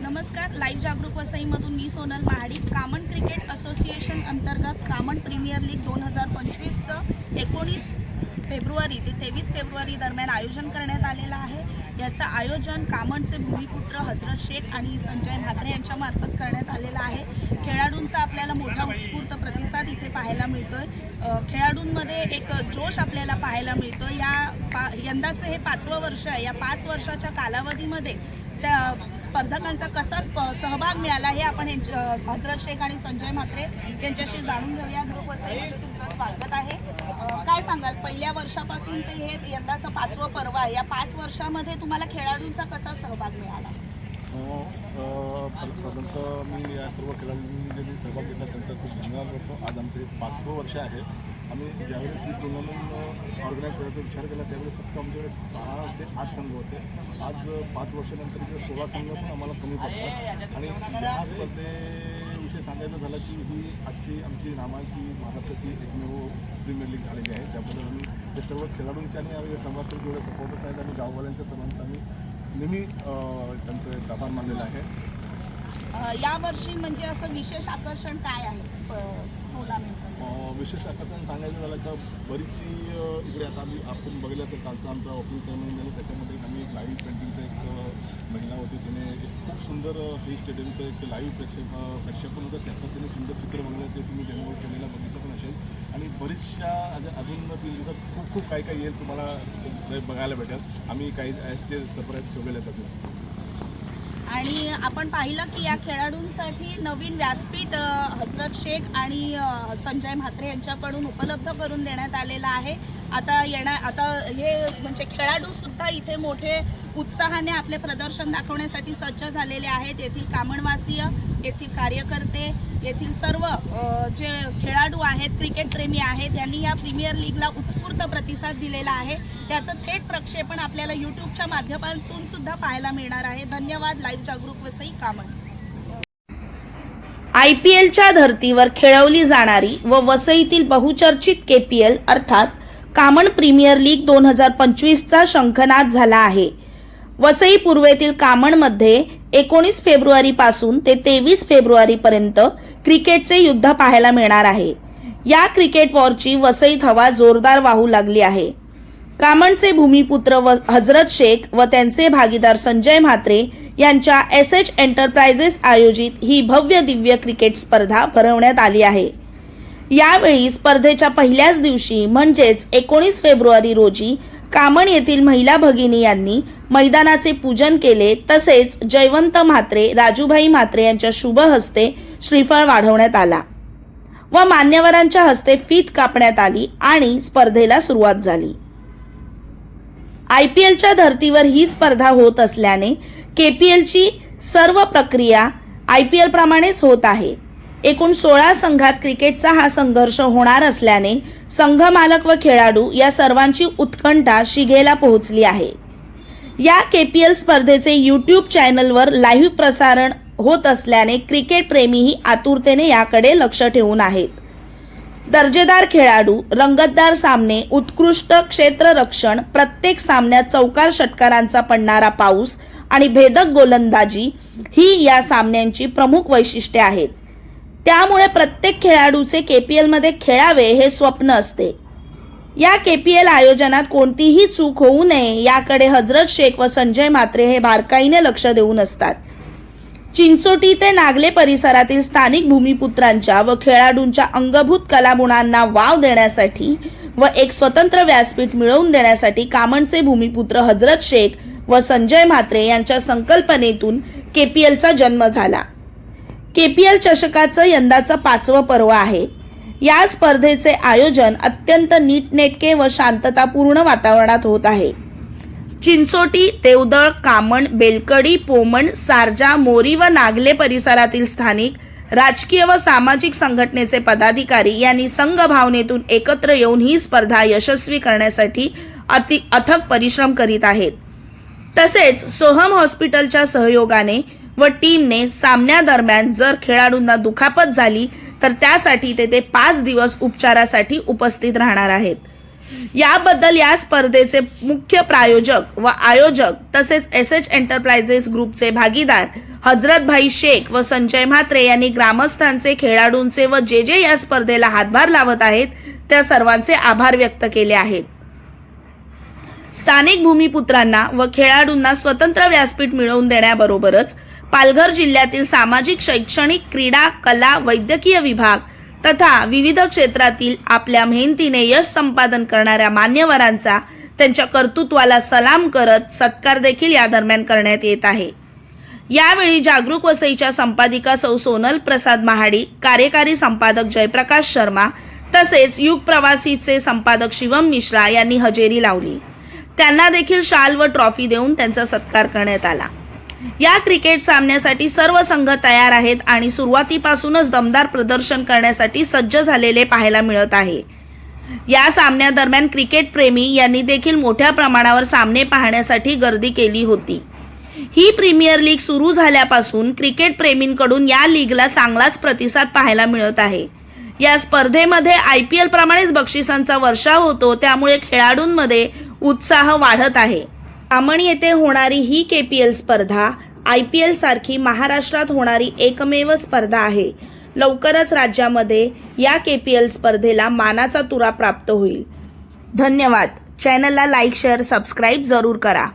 नमस्कार लाईव्ह जागरूक वसईमधून मी सोनल महाडिक. कामन क्रिकेट असोसिएशन अंतर्गत कामन प्रीमियर लीग दोन हजार पंचवीसचं एकोणीस फेब्रुवारी ते तेवीस फेब्रुवारी दरम्यान आयोजन करण्यात आलेलं आहे. याचं आयोजन कामनचे भूमिपुत्र हजरत शेख आणि संजय म्हात्रे यांच्यामार्फत करण्यात आलेलं आहे. खेळाडूंचा आपल्याला मोठा उत्स्फूर्त प्रतिसाद इथे पाहायला मिळतोय. आहे खेळाडूंमध्ये एक जोश आपल्याला पाहायला मिळतो या पा यंदाचं हे पाचवं वर्ष आहे. या पाच वर्षाच्या कालावधीमध्ये त्या स्पर्धकांचा कसा स्प सहभाग मिळाला हे आपण यांच्या हजरत शेख आणि संजय म्हात्रे यांच्याशी जाणून घेऊया. ग्रुप वसईमध्ये तुमचं स्वागत आहे. काय सांगाल? पहिल्या वर्षापासून ते हे यंदाचं पाचवं पर्व आहे. या पाच वर्षामध्ये तुम्हाला खेळाडूंचा कसा सहभाग मिळाला? अ, मी या सर्व खेळाडूंनी ज्यांनी मी सहभाग घेतला त्यांचा खूप धन्यवाद करतो. आज आमचं हे पाचवं वर्ष आहे. आम्ही ज्यावेळेस ही टुर्नामेंट ऑर्गनाईज करायचा विचार केला त्यावेळेस फक्त आमच्याकडे सहा ते आठ संघ होते. आज पाच वर्षानंतर जे सोळा संघ पण आम्हाला कमी पडतात. आणि या स्पर्धेविषयी सांगायचं झालं की ही आजची आमची नामाची महाराष्ट्राची एकमेव प्रीमियर लीग झालेली आहे. त्याबद्दल आम्ही हे सर्व खेळाडूंचे आणि आम्ही समर्थक जेवढे सपोर्टर्स आहेत आणि गाववाल्यांच्या सर्वांचा आम्ही नेहमी त्यांचं एक आभार मानलेलं आहे. यावर्षी म्हणजे असं विशेष आकर्षण काय आहे? टुर्नामेंटचं विशेष आकर्षण सांगायचं झालं का बरीचशी इकडे आता आम्ही आपण बघितलं असेल कालचा आमचा ओपनिंग सेरेमनी झालं. त्याच्यामध्ये आम्ही एक लाईव्ह पेंटिंगचं एक महिला होती. तिने एक खूप सुंदर हे स्टेडियमचं एक लाईव्ह प्रेक्षक अ, होतं. त्याचं तिने सुंदर चित्र बघलं ते तुम्ही डेमो केलेलं बघितलं पण असेल. आणि बरीचशा अज- अजून तीन दिवसात खूप खूप काही काही येईल तुम्हाला बघायला भेटेल. आम्ही काही आहेत ते सरप्राईज ठेवलेले आहेत आणि आपण पाहिलं की या खेळाडूंसाठी नवीन व्यासपीठ हजरत शेख आणि संजय म्हात्रे यांच्याकडून उपलब्ध करून देण्यात आलेलं आहे. आता येणार आता हे म्हणजे खेळाडूसुद्धा इथे मोठे उत्साहाने आपले प्रदर्शन दाखवण्यासाठी सज्ज झालेले आहेत. येथील कामणवासीय येथील कार्यकर्ते येथील सर्व जे खेळाडू आहेत क्रिकेट प्रेमी आहेत यांनी या प्रीमियर लीगला उत्स्फूर्त प्रतिसाद दिलेला आहे. त्याचं थेट प्रक्षेपण आपल्याला यूट्यूबच्या माध्यमातून सुद्धा पाहायला मिळणार आहे. धन्यवाद. लाईव्ह जागरूक वसई कामन आय पी एलच्या धर्तीवर खेळवली जाणारी व वसईतील बहुचर्चित के पी एल अर्थात कामन प्रीमियर लीग दोन हजार पंचवीसचा शंखनाद झाला आहे. वसई पूर्वेतील कामणमध्ये एकोणीस फेब्रुवारीपासून ते तेवीस फेब्रुवारीपर्यंत क्रिकेटचे युद्ध पाहायला मिळणार आहे. या क्रिकेट वॉरची वसईत हवा जोरदार वाहू लागली आहे. कामणचे भूमिपुत्र व हजरत शेख व त्यांचे भागीदार संजय म्हात्रे यांच्या एस एच एंटरप्राइजेस आयोजित ही भव्य दिव्य क्रिकेट स्पर्धा भरवण्यात आली आहे. यावेळी स्पर्धेच्या पहिल्याच दिवशी म्हणजेच एकोणीस फेब्रुवारी रोजी कामण येथील महिला भगिनी यांनी मैदानाचे पूजन केले तसेच जयवंत म्हात्रे राजूभाई म्हात्रे यांच्या शुभ हस्ते श्रीफळ वाढवण्यात आला व मान्यवरांच्या हस्ते फीत कापण्यात आली आणि स्पर्धेला सुरुवात झाली. आय पी एलच्या धर्तीवर ही स्पर्धा होत असल्याने के पी एलची सर्व प्रक्रिया आय पी एल प्रमाणेच होत आहे. एकूण सोळा संघात क्रिकेटचा हा संघर्ष होणार असल्याने संघ मालक व खेळाडू या सर्वांची उत्कंठा शिगेला पोहोचली आहे. या के पी एल स्पर्धेचे यूट्यूब चॅनलवर लाईव्ह प्रसारण होत असल्याने क्रिकेट प्रेमीही आतुरतेने याकडे लक्ष ठेवून आहेत. दर्जेदार खेळाडू रंगतदार सामने उत्कृष्ट क्षेत्ररक्षण प्रत्येक सामन्यात चौकार षटकारांचा पडणारा पाऊस आणि भेदक गोलंदाजी ही या सामन्यांची प्रमुख वैशिष्ट्ये आहेत. त्यामुळे प्रत्येक खेळाडूचे के पी एलमध्ये खेळावे हे स्वप्न असते. या के पी एल आयोजनात कोणतीही चूक होऊ नये याकडे हजरत शेख व संजय म्हात्रे हे बारकाईने लक्ष देऊन असतात. चिंचोटी ते नागले परिसरातील स्थानिक भूमिपुत्रांच्या व खेळाडूंच्या अंगभूत कलागुणांना वाव देण्यासाठी व एक स्वतंत्र व्यासपीठ मिळवून देण्यासाठी कामणचे भूमिपुत्र हजरत शेख व संजय म्हात्रे यांच्या संकल्पनेतून केपीएलचा जन्म झाला. केपीएल चषकाचं यंदाचं पाचवं पर्व आहे. या स्पर्धेचे आयोजन अत्यंत नीटनेटके व शांततापूर्ण वातावरणात होत आहे. चिंचोटी देवदळ कामण बेलकडी पोमण सारजा मोरी व नागले परिसरातील स्थानिक राजकीय व सामाजिक संघटनेचे पदाधिकारी यांनी संघ भावनेतून एकत्र येऊन ही स्पर्धा यशस्वी करण्यासाठी अति अथक परिश्रम करीत आहेत. तसेच सोहम हॉस्पिटलच्या सहयोगाने व टीमने सामन्यादरम्यान जर खेळाडूंना दुखापत झाली तर त्यासाठी तेथे पाच दिवस उपचारासाठी उपस्थित राहणार आहेत. याबद्दल या स्पर्धेचे मुख्य प्रायोजक व आयोजक तसेच एस एच एंटरप्राइजेस ग्रुपचे भागीदार हजरतभाई शेख व संजय म्हात्रे यांनी ग्रामस्थांचे खेळाडूंचे व जे जे या स्पर्धेला हातभार लावत आहेत त्या सर्वांचे आभार व्यक्त केले आहेत. स्थानिक भूमिपुत्रांना व खेळाडूंना स्वतंत्र व्यासपीठ मिळवून देण्याबरोबरच पालघर जिल्ह्यातील सामाजिक शैक्षणिक क्रीडा कला वैद्यकीय विभाग तथा विविध क्षेत्रातील आपल्या मेहनतीने यश संपादन करणाऱ्या मान्यवरांचा त्यांच्या कर्तृत्वाला सलाम करत सत्कार देखील या दरम्यान करण्यात येत आहे. यावेळी जागरूक वसईच्या संपादिका सौ सोनल प्रसाद महाडी कार्यकारी संपादक जयप्रकाश शर्मा तसेच युग प्रवासीचे संपादक शिवम मिश्रा यांनी हजेरी लावली. त्यांना देखील शाल व ट्रॉफी देऊन त्यांचा सत्कार करण्यात आला. या क्रिकेट सामन्यासाठी सर्व संघ तयार आहेत आणि सुरुवातीपासूनच दमदार प्रदर्शन करण्यासाठी सज्ज झालेले पाहायला मिळत आहे. या सामन्यादरम्यान क्रिकेट प्रेमी यांनी देखील मोठ्या प्रमाणावर सामने पाहण्यासाठी गर्दी केली होती. ही प्रीमियर लीग सुरू झाल्यापासून क्रिकेट प्रेमींकडून या लीगला चांगलाच प्रतिसाद पाहायला मिळत आहे. या स्पर्धेमध्ये आय पी एल प्रमाणेच बक्षिसांचा वर्षाव होतो त्यामुळे खेळाडूंमध्ये उत्साह वाढत आहे. आमण येथे होणारी ही के पी एल स्पर्धा आय पी एल सारखी महाराष्ट्रात होणारी एकमेव स्पर्धा आहे. लवकरच राज्यामध्ये या के पी एल स्पर्धेला मानाचा तुरा प्राप्त होईल. धन्यवाद. चॅनलला लाईक शेअर सबस्क्राईब जरूर करा.